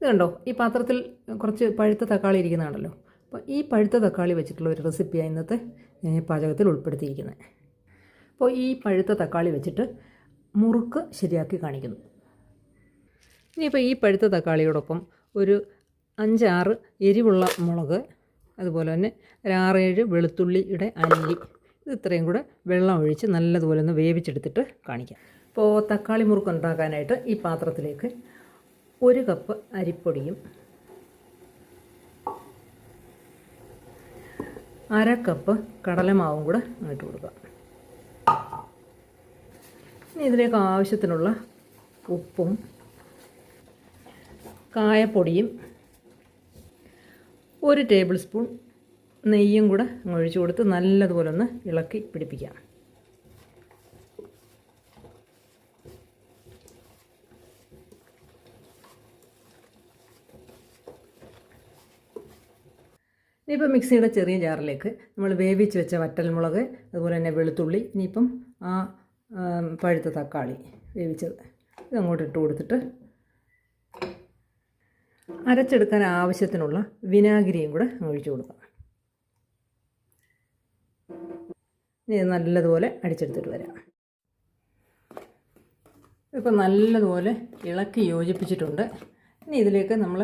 ഇത് കണ്ടോ? ഈ പാത്രത്തിൽ കുറച്ച് പഴുത്ത തക്കാളി ഇരിക്കുന്നതാണല്ലോ. അപ്പോൾ ഈ പഴുത്ത തക്കാളി വെച്ചിട്ടുള്ള ഒരു റെസിപ്പിയാണ് ഇന്നത്തെ പാചകത്തിൽ ഉൾപ്പെടുത്തിയിരിക്കുന്നത് അപ്പോൾ ഈ പഴുത്ത തക്കാളി വെച്ചിട്ട് മുറുക്ക് ശരിയാക്കി കാണിക്കുന്നു. ഇനിയിപ്പോൾ ഈ പഴുത്ത തക്കാളിയോടൊപ്പം ഒരു അഞ്ചാറ് എരിവുള്ള മുളക് അതുപോലെ തന്നെ ഒരു ആറേഴ് വെളുത്തുള്ളിയുടെ അല്ലി ഇത് ഇത്രയും കൂടെ വെള്ളം ഒഴിച്ച് നല്ലതുപോലെ ഒന്ന് വേവിച്ചെടുത്തിട്ട് കാണിക്കാം. അപ്പോൾ തക്കാളി മുറുക്ക് ഉണ്ടാക്കാനായിട്ട് ഈ പാത്രത്തിലേക്ക് ഒരു കപ്പ് അരിപ്പൊടിയും അര കപ്പ് കടലമാവും കൂടെ ഇട്ട് കൊടുക്കുക. ഇനി ഇതിലേക്ക് ആവശ്യത്തിനുള്ള ഉപ്പും കായപ്പൊടിയും ഒരു ടേബിൾ സ്പൂൺ നെയ്യും കൂടെ ഒഴിച്ചു കൊടുത്ത് നല്ലതുപോലെ ഒന്ന് ഇളക്കി പിടിപ്പിക്കാം. ഇനിയിപ്പോൾ മിക്സിയുടെ ചെറിയ ജാറിലേക്ക് നമ്മൾ വേവിച്ച് വെച്ച വറ്റൽമുളക് അതുപോലെ തന്നെ വെളുത്തുള്ളി ഇനിയിപ്പം ആ പഴുത്ത തക്കാളി വേവിച്ചത് ഇതങ്ങോട്ട് ഇട്ട് കൊടുത്തിട്ട് അരച്ചെടുക്കാൻ ആവശ്യത്തിനുള്ള വിനാഗിരിയും കൂടെ ഒഴിച്ചു കൊടുക്കാം. ഇനി നല്ലതുപോലെ അടിച്ചെടുത്തിട്ട് വരാം. ഇപ്പം നല്ലതുപോലെ ഇളക്കി യോജിപ്പിച്ചിട്ടുണ്ട്. ഇനി ഇതിലേക്ക് നമ്മൾ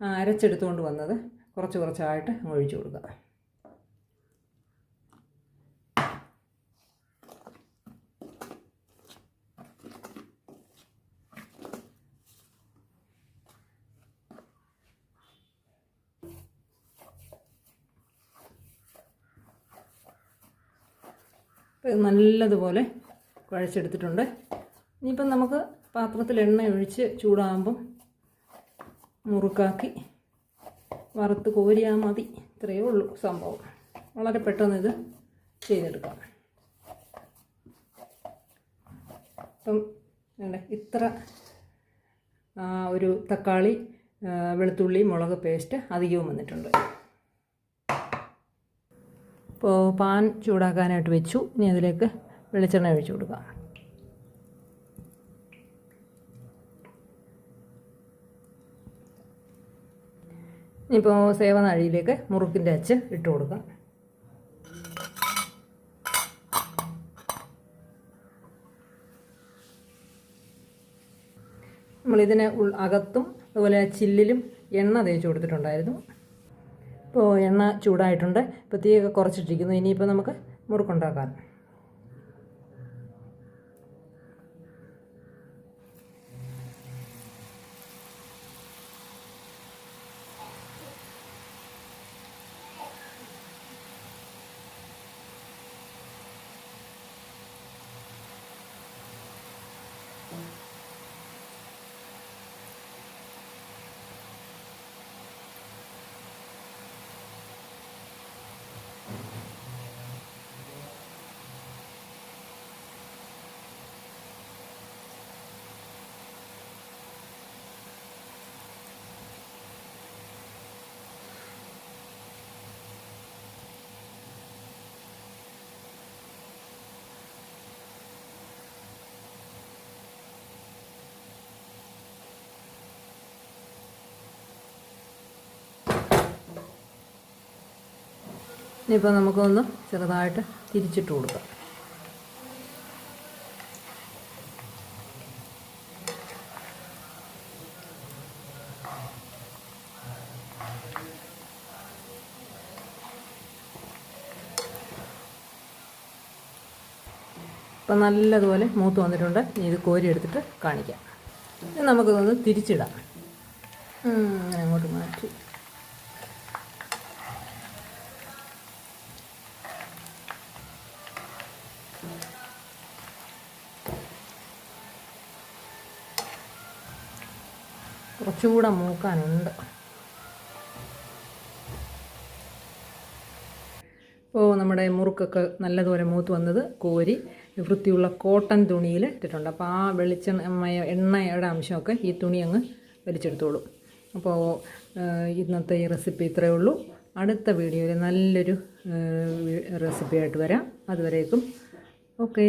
അരച്ചെടുത്തുകൊണ്ട് വന്നത് കുറച്ച് കുറച്ചായിട്ട് ഒഴിച്ചു കൊടുക്കുക. നല്ലതുപോലെ കുഴച്ചെടുത്തിട്ടുണ്ട്. ഇനിയിപ്പം നമുക്ക് പാത്രത്തിൽ എണ്ണ ഒഴിച്ച് ചൂടാകുമ്പം മുറുക്കാക്കി വറുത്ത് കോരിയാൽ മതി. ഇത്രയേ ഉള്ളൂ സംഭവം. വളരെ പെട്ടെന്ന് ഇത് ചെയ്തെടുക്കാം. അപ്പം ഇത്ര ഒരു തക്കാളി വെളുത്തുള്ളി മുളക് പേസ്റ്റ് അധികവും വന്നിട്ടുണ്ട്. ഇപ്പോൾ പാൻ ചൂടാക്കാനായിട്ട് വെച്ചു. ഇനി അതിലേക്ക് വെളിച്ചെണ്ണ ഒഴിച്ചു കൊടുക്കാം. ഇനിയിപ്പോൾ സേവനാഴിയിലേക്ക് മുറുക്കിന്റെ അച്ച് ഇട്ട് കൊടുക്കാം. നമ്മളിതിന് ഉൾ അകത്തും അതുപോലെ ചില്ലിലും എണ്ണ തേച്ച് കൊടുത്തിട്ടുണ്ടായിരുന്നു. ഇപ്പോൾ എണ്ണ ചൂടായിട്ടുണ്ട്. ഇപ്പോൾ തീയൊക്കെ കുറച്ചിട്ടിരിക്കുന്നു. ഇനിയിപ്പോൾ നമുക്ക് മുറുക്കുണ്ടാക്കാം. ഇനിയിപ്പോൾ നമുക്കൊന്ന് ചെറുതായിട്ട് തിരിച്ചിട്ട് കൊടുക്കാം. ഇപ്പം നല്ലതുപോലെ മൂത്ത് വന്നിട്ടുണ്ട്. ഇനി ഇത് കോരി എടുത്തിട്ട് കാണിക്കാം. ഇത് നമുക്കിതൊന്ന് തിരിച്ചിടാം. അങ്ങോട്ട് മാറ്റി. കുറച്ചുകൂടെ മൂക്കാനുണ്ട്. ഇപ്പോൾ നമ്മുടെ മുറുക്കൊക്കെ നല്ലതുപോലെ മൂത്ത് വന്നത് കോരി വൃത്തിയുള്ള കോട്ടൺ തുണിയിൽ ഇട്ടിട്ടുണ്ട്. അപ്പോൾ ആ വെളിച്ചെണ്ണ എണ്ണയുടെ അംശമൊക്കെ ഈ തുണി അങ്ങ് വലിച്ചെടുത്തോളും. അപ്പോൾ ഇന്നത്തെ ഈ റെസിപ്പി ഇത്രയേ ഉള്ളൂ. അടുത്ത വീഡിയോയിൽ നല്ലൊരു റെസിപ്പി ആയിട്ട് വരാം. അതുവരേക്കും ഓക്കേ.